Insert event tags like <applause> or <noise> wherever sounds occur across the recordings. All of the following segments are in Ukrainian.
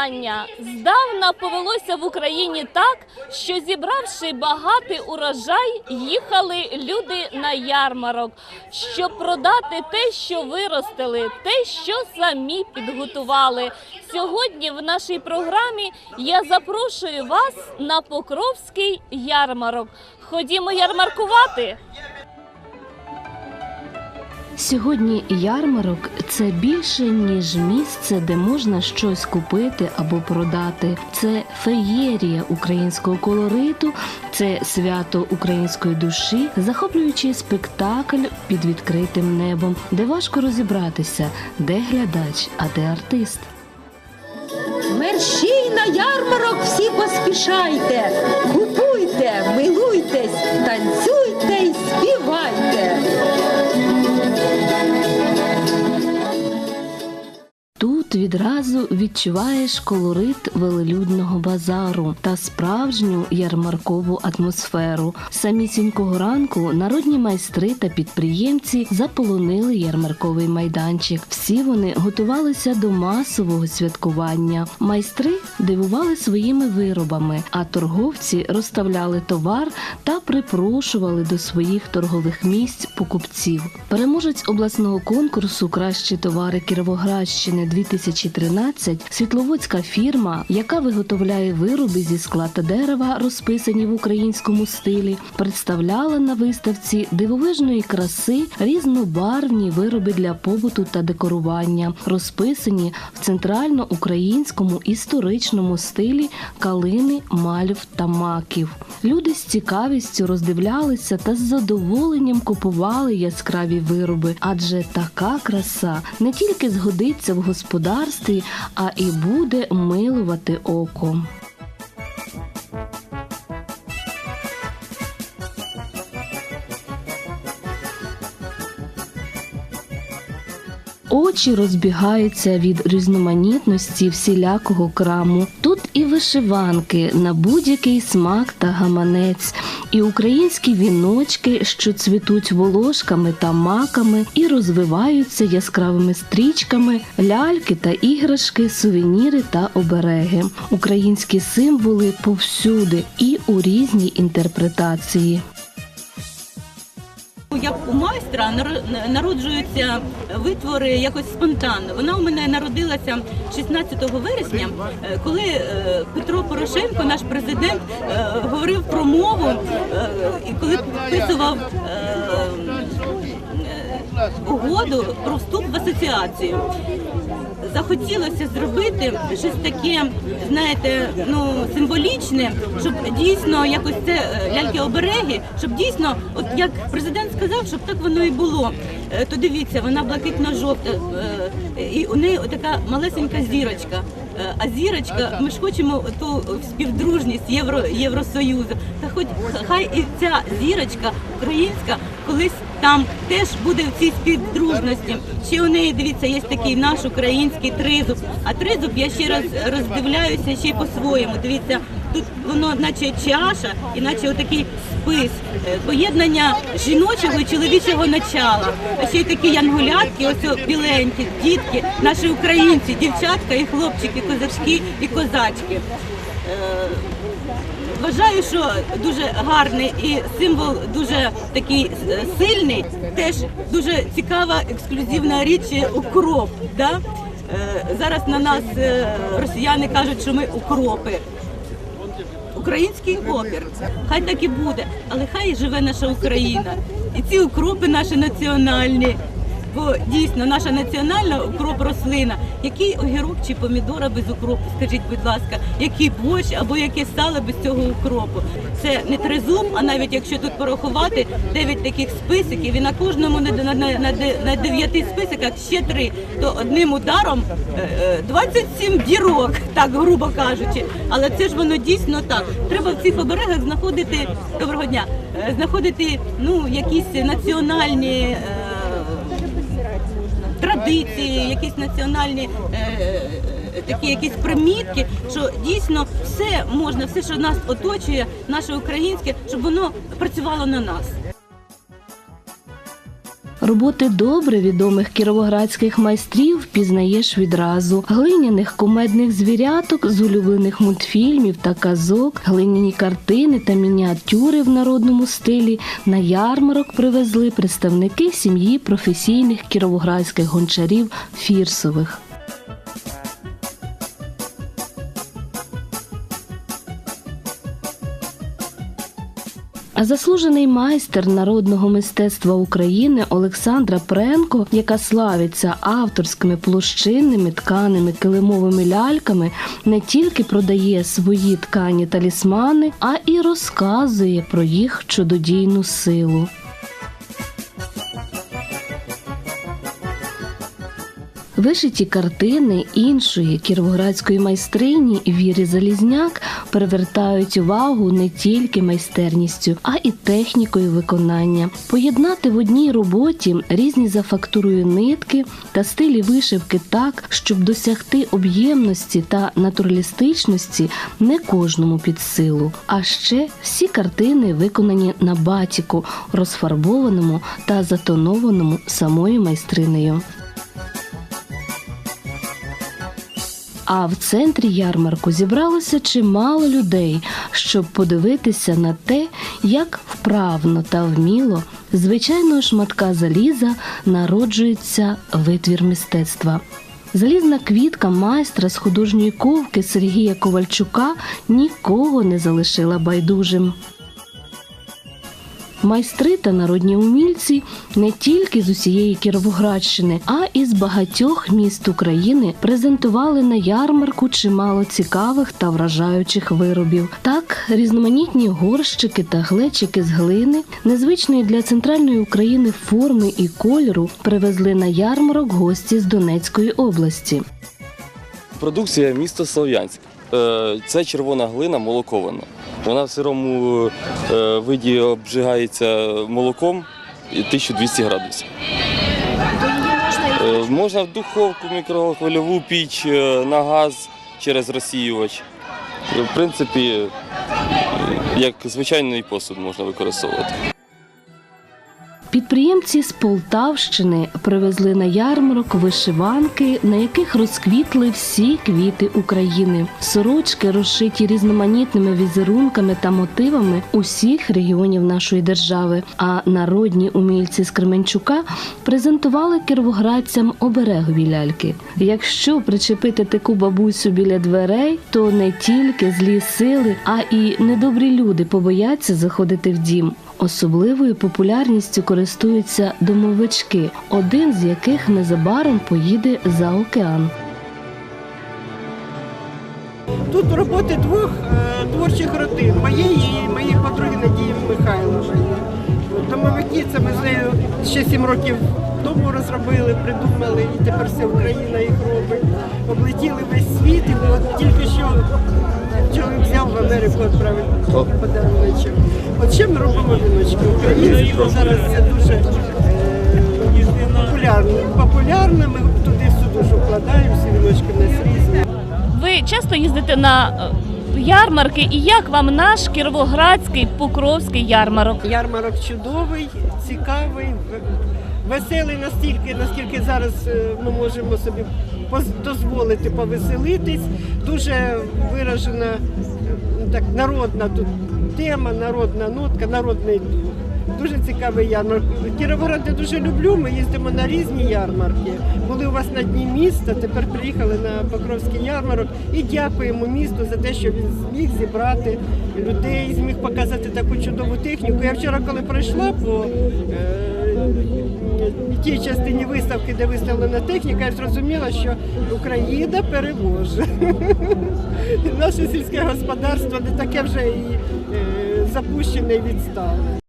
Мої вітання. Здавна повелося в Україні так, що зібравши багатий урожай, їхали люди на ярмарок, щоб продати те, що виростили, те, що самі підготували. Сьогодні в нашій програмі я запрошую вас на Покровський ярмарок. Ходімо ярмаркувати. Сьогодні ярмарок це більше ніж місце, де можна щось купити або продати. Це феєрія українського колориту, це свято української душі, захоплюючий спектакль під відкритим небом, де важко розібратися, де глядач, а де артист. Мерщій на ярмарок всі поспішайте, купуйте, милуйтесь, танцюйте Тут відразу відчуваєш колорит велелюдного базару та справжню ярмаркову атмосферу. Самісінького ранку народні майстри та підприємці заполонили ярмарковий майданчик. Всі вони готувалися до масового святкування. Майстри дивували своїми виробами, а торговці розставляли товар та припрошували до своїх торгових місць покупців. Переможець обласного конкурсу Кращі товари Кіровоградщини 2013 світловодська фірма, яка виготовляє вироби зі скла та дерева, розписані в українському стилі, представляла на виставці дивовижної краси різнобарвні вироби для побуту та декорування, розписані в центрально-українському історичному стилі калини, мальв та маків. Люди з цікавістю роздивлялися та з задоволенням купували яскраві вироби, адже така краса не тільки згодиться в господарстві, а і буде милувати око. Очі розбігаються від різноманітності всілякого краму. Тут і вишиванки на будь-який смак та гаманець, і українські віночки, що цвітуть волошками та маками, і розвиваються яскравими стрічками, ляльки та іграшки, сувеніри та обереги. Українські символи повсюди і у різній інтерпретації. Як у майстра народжуються витвори якось спонтанно. Вона у мене народилася 16 вересня, е, коли е, Петро Порошенко, наш президент, е, говорив про мову і коли підписував угоду про вступ в асоціацію. Захотілося зробити щось таке, знаєте, ну символічне, щоб дійсно якось це е, ляльки-обереги, щоб дійсно, от як президент сказав, щоб так воно і було. Е, То дивіться, вона блакитно-жовта, е, і у неї така малесенька зірочка. А зірочка, ми ж хочемо ту співдружність Євро, Євросоюзу. Та хоч хай і ця зірочка українська колись там теж буде в цій співдружності. Ще у неї дивіться, є такий наш український тризуб. А тризуб я ще раз роздивляюся ще по-своєму. Дивіться, тут воно, наче чаша, і наче отакий спис, е, поєднання жіночого і чоловічого начала. А ще й такі янгулятки, ось біленькі, дітки, наші українці, дівчатка і хлопчики, козачки і козачки. Вважаю, що дуже гарний і символ дуже такий е, сильний. Теж дуже цікава ексклюзивна річ укроп. Да? Е, Зараз на нас е, росіяни кажуть, що ми укропи. Український опір. Хай так і буде, але хай живе наша Україна. І ці укропи наші національні. Бо дійсно наша національна укроп рослина. Який огірок чи помідора без укропу? Скажіть, будь ласка, який борщ або яке сало без цього укропу? Це не тризуб, а навіть якщо тут порахувати дев'ять таких списиків, і на кожному на, дев'яти списиках ще три, то одним ударом е, е, 27 дірок, так грубо кажучи. Але це ж воно дійсно так. Треба в цих оберегах знаходити доброго дня, е, знаходити ну якісь національні. Традиції, якісь національні е, такі якісь примітки, що дійсно все можна, все, що нас оточує, наше українське, щоб воно працювало на нас. Роботи добре відомих кіровоградських майстрів пізнаєш відразу: глиняних кумедних звіряток з улюблених мультфільмів та казок, глиняні картини та мініатюри в народному стилі. На ярмарок привезли представники сім'ї професійних кіровоградських гончарів Фірсових. Заслужений майстер народного мистецтва України Олександра Пренко, яка славиться авторськими площинними тканими килимовими ляльками, не тільки продає свої ткані талісмани, а і розказує про їх чудодійну силу. Вишиті картини іншої кіровоградської майстрині Віри Залізняк привертають увагу не тільки майстерністю, а і технікою виконання. Поєднати в одній роботі різні за фактурою нитки та стилі вишивки так, щоб досягти об'ємності та натуралістичності не кожному під силу. А ще всі картини виконані на батіку, розфарбованому та затонованому самою майстринею. А в центрі ярмарку зібралося чимало людей, щоб подивитися на те, як вправно та вміло звичайного шматка заліза народжується витвір мистецтва. Залізна квітка майстра з художньої ковки Сергія Ковальчука нікого не залишила байдужим. Майстри та народні умільці не тільки з усієї Кіровоградщини, а і з багатьох міст України презентували на ярмарку чимало цікавих та вражаючих виробів. Так, різноманітні горщики та глечики з глини, незвичної для центральної України форми і кольору, привезли на ярмарок гості з Донецької області. Продукція міста Слов'янськ. Е, Це червона глина молокована. Вона в сирому е, виді обжигається молоком 1200 градусів. Е, Можна в духовку, мікрохвильову піч, е, на газ через розсіювач. В принципі, як звичайний посуд можна використовувати. Підприємці з Полтавщини привезли на ярмарок вишиванки, на яких розквітли всі квіти України. Сорочки розшиті різноманітними візерунками та мотивами усіх регіонів нашої держави. А народні умільці з Кременчука презентували кіровоградцям оберегові ляльки. Якщо причепити таку бабусю біля дверей, то не тільки злі сили, а і недобрі люди побояться заходити в дім. Особливою популярністю користуються домовички, один з яких незабаром поїде за океан. Тут роботи двох е, творчих родин, моєї і моєї подруги Надії Михайлової. Домовики це ми з нею ще сім років тому розробили, придумали, і тепер вся Україна їх робить. Облетіли весь світ, і от тільки що чоловік взяв в Америку відправив подаруночок. От ще ми робимо віночки. Українські зараз це дуже е, популярно. Популярно, ми туди всю душу вкладаємо, всі віночки в нас різні. Ви часто їздите на е, ярмарки, і як вам наш кіровоградський покровський ярмарок? Ярмарок чудовий, цікавий, веселий настільки, наскільки зараз е, ми можемо собі дозволити повеселитись. Дуже виражена е, так, народна тут тема, народна нотка, народний дух. Дуже цікавий ярмарк. Кіровоград я дуже люблю. Ми їздимо на різні ярмарки. Були у вас на дні міста, тепер приїхали на Покровський ярмарок і дякуємо місту за те, що він зміг зібрати людей, зміг показати таку чудову техніку. Я вчора, коли пройшла по е, тій частині виставки, де виставлена техніка, я зрозуміла, що Україна переможе. <laughs> Наше сільське господарство не таке вже і е, запущене і відстале.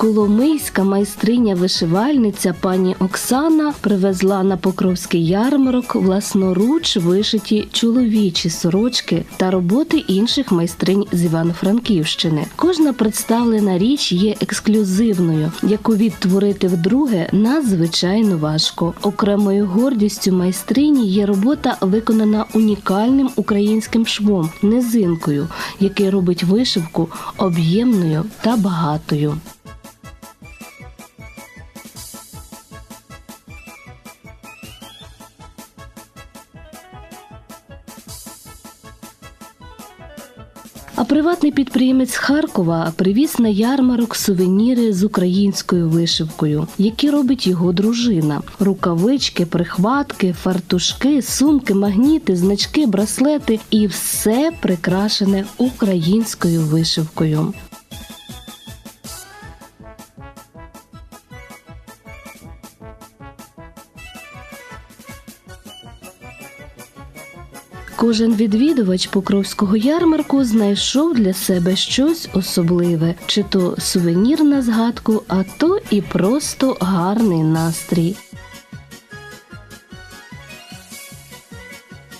Коломийська майстриня вишивальниця пані Оксана привезла на Покровський ярмарок власноруч вишиті чоловічі сорочки та роботи інших майстринь з Івано-Франківщини. Кожна представлена річ є ексклюзивною, яку відтворити вдруге надзвичайно важко. Окремою гордістю майстрині є робота, виконана унікальним українським швом низинкою, який робить вишивку об'ємною та багатою. А приватний підприємець Харкова привіз на ярмарок сувеніри з українською вишивкою, які робить його дружина: рукавички, прихватки, фартушки, сумки, магніти, значки, браслети і все прикрашене українською вишивкою. Кожен відвідувач Покровського ярмарку знайшов для себе щось особливе, чи то сувенір на згадку, а то і просто гарний настрій.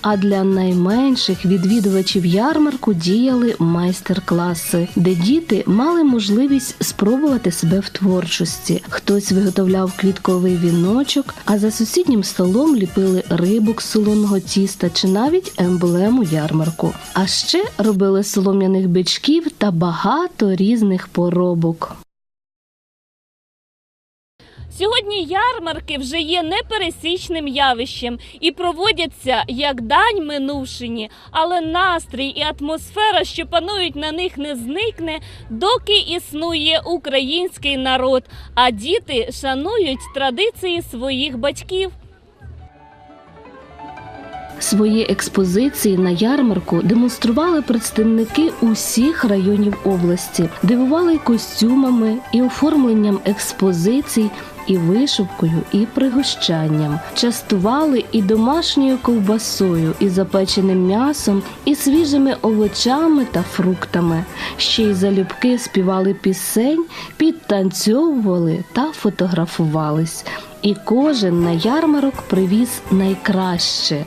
А для найменших відвідувачів ярмарку діяли майстер-класи, де діти мали можливість спробувати себе в творчості. Хтось виготовляв квітковий віночок, а за сусіднім столом ліпили рибок солоного тіста чи навіть емблему ярмарку. А ще робили солом'яних бичків та багато різних поробок. Сьогодні ярмарки вже є непересічним явищем і проводяться як дань минувшині, але настрій і атмосфера, що панують на них, не зникне, доки існує український народ, а діти шанують традиції своїх батьків. Свої експозиції на ярмарку демонстрували представники усіх районів області, дивували костюмами, і оформленням експозицій, і вишивкою, і пригощанням. Частували і домашньою ковбасою, і запеченим м'ясом, і свіжими овочами та фруктами. Ще й залюбки співали пісень, підтанцьовували та фотографувались. І кожен на ярмарок привіз найкраще.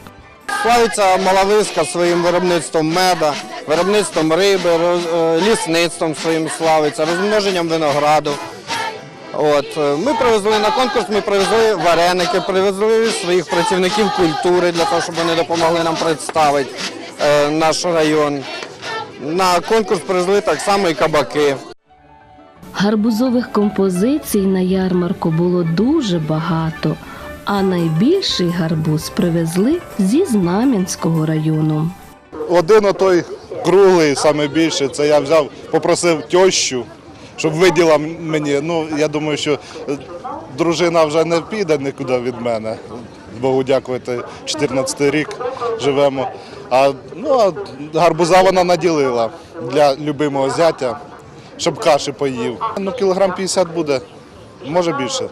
Славиться Малависка своїм виробництвом меда, виробництвом риби, е, лісництвом своїм славиться, розмноженням винограду. От, е, ми привезли на конкурс, ми привезли вареники, привезли своїх працівників культури для того, щоб вони допомогли нам представити е, наш район. На конкурс привезли так само і кабаки. Гарбузових композицій на ярмарку було дуже багато, а найбільший гарбуз привезли зі Знам'янського району. Один отой круглий, саме більше, це я взяв, попросив тещу, щоб виділа мені. Ну, я думаю, що е, дружина вже не піде нікуди від мене. Богу дякувати, 14 рік живемо. А, ну, а гарбуза вона наділила для любимого зятя, щоб каші поїв. Ну, кілограм 50 буде, може більше.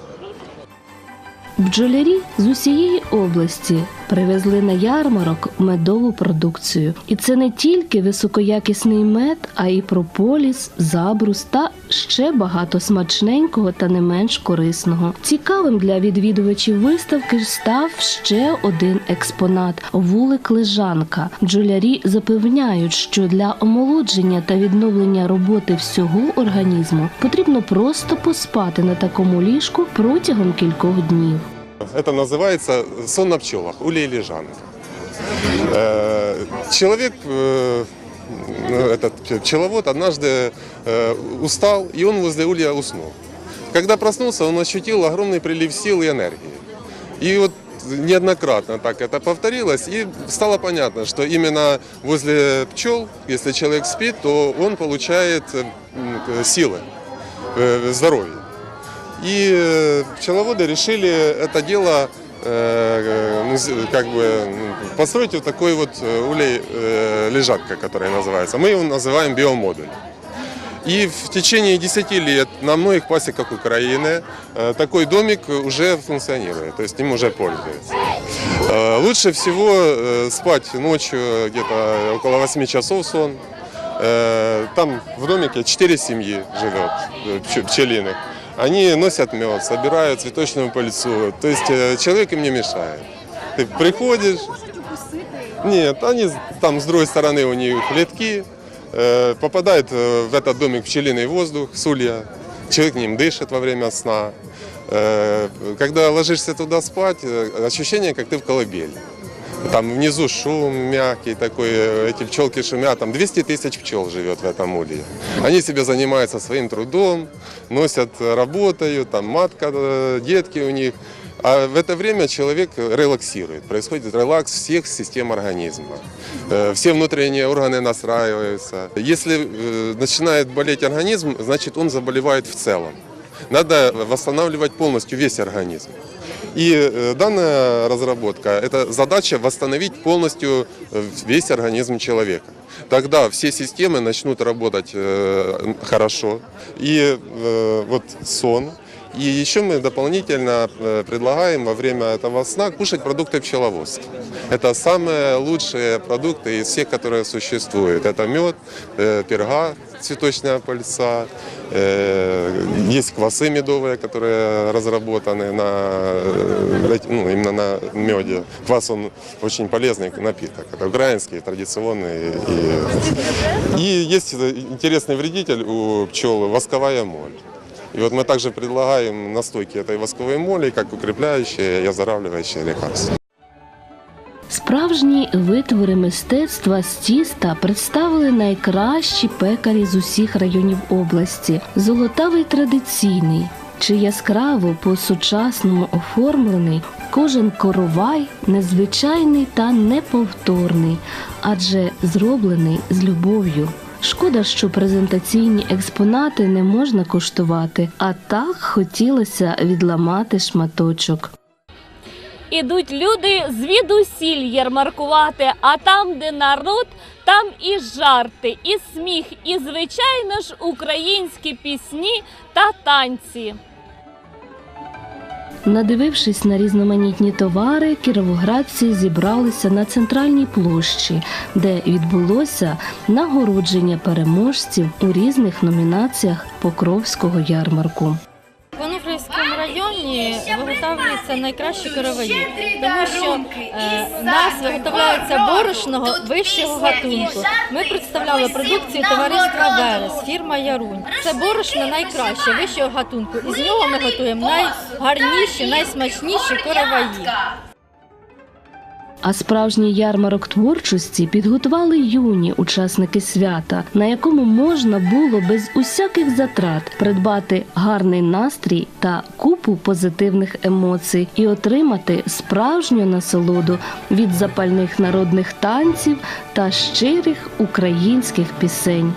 Бджолярі з усієї області привезли на ярмарок медову продукцію. І це не тільки високоякісний мед, а й прополіс, забрус та ще багато смачненького та не менш корисного. Цікавим для відвідувачів виставки став ще один експонат вулик лежанка. Бджолярі запевняють, що для омолодження та відновлення роботи всього організму потрібно просто поспати на такому ліжку протягом кількох днів. Это называется сон на пчелах, улей лежанок. Э, Человек, э, ну, этот пчеловод, однажды э, устал, и он возле улья уснул. Когда проснулся, он ощутил огромный прилив сил и энергии. И вот неоднократно так это повторилось, и стало понятно, что именно возле пчел, если человек спит, то он получает силы, здоровье. И э, пчеловоды решили это дело э, э, ну, как бы м, построить вот такой вот улей лежатка, которая называется. Мы его называем биомодуль. И в течение 10 лет на многих пасеках Украины такой домик уже функционирует, то есть им уже пользуются. Э, Лучше всего спать ночью где-то около 8 часов сон. Там в домике 4 семьи живет, пч- пчелиных. Они носят мед, собирают цветочную пыльцу. То есть э, человек им не мешает. Ты приходишь... Нет, они с- там с другой стороны у них летки, э, попадает э, в этот домик пчелиный воздух с улья, человек ним дышит во время сна. Э, Когда ложишься туда спать, э, ощущение, как ты в колыбели. Там внизу шум мягкий такой, э, эти пчелки шумят, там 200 тысяч пчел живет в этом улье. Они себе занимаются своим трудом, носят, э, работают, там матка, э, детки у них. А в это время человек релаксирует. Происходит релакс всех систем организма. Э, Все внутренние органы настраиваются. Если э, начинает болеть организм, значит он заболевает в целом. Надо восстанавливать полностью весь организм. И э, данная разработка – это задача восстановить полностью э, весь организм человека. Тогда все системы начнут работать э, хорошо. И э, вот сон. И еще мы дополнительно э, предлагаем во время этого сна кушать продукты пчеловодства. Это самые лучшие продукты из всех, которые существуют. Это мед, э, перга, цветочная пыльца, э, есть квасы медовые, которые разработаны на, э, ну, именно на меде. Квас, он очень полезный напиток. Это украинский, традиционный. И, и есть интересный вредитель у пчел – восковая моль. И вот мы также предлагаем настойки этой восковой моли как укрепляющее и оздоравливающее лекарство. Справжні витвори мистецтва з тіста представили найкращі пекарі з усіх районів області. Золотавий традиційний чи яскраво по-сучасному оформлений, кожен коровай незвичайний та неповторний, адже зроблений з любов'ю. Шкода, що презентаційні експонати не можна коштувати, а так хотілося відламати шматочок. Ідуть люди звідусіль ярмаркувати, а там, де народ, там і жарти, і сміх, і, звичайно ж, українські пісні та танці. Надивившись на різноманітні товари, кіровоградці зібралися на центральній площі, де відбулося нагородження переможців у різних номінаціях Покровського ярмарку. В Онуфрівському районі виготовлюються найкращі короваї, тому що е, нас виготовляється борошного вищого гатунку. Ми представляли продукцію товариства Верес, фірма Ярунь. Це борошно найкраще вищого гатунку. І з нього ми готуємо найгарніші, найсмачніші короваї. А справжній ярмарок творчості підготували юні учасники свята, на якому можна було без усяких затрат придбати гарний настрій та купу позитивних емоцій і отримати справжню насолоду від запальних народних танців та щирих українських пісень.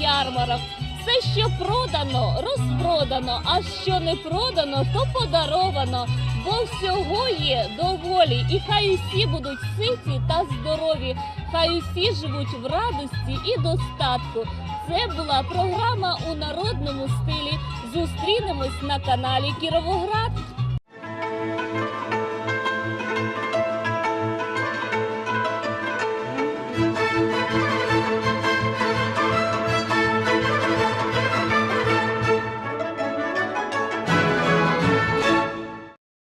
Ярмарок. Все, що продано, розпродано, а що не продано, то подаровано. Бо всього є доволі, і хай усі будуть ситі та здорові, хай усі живуть в радості і достатку. Це була програма у народному стилі. Зустрінемось на каналі Кіровоград.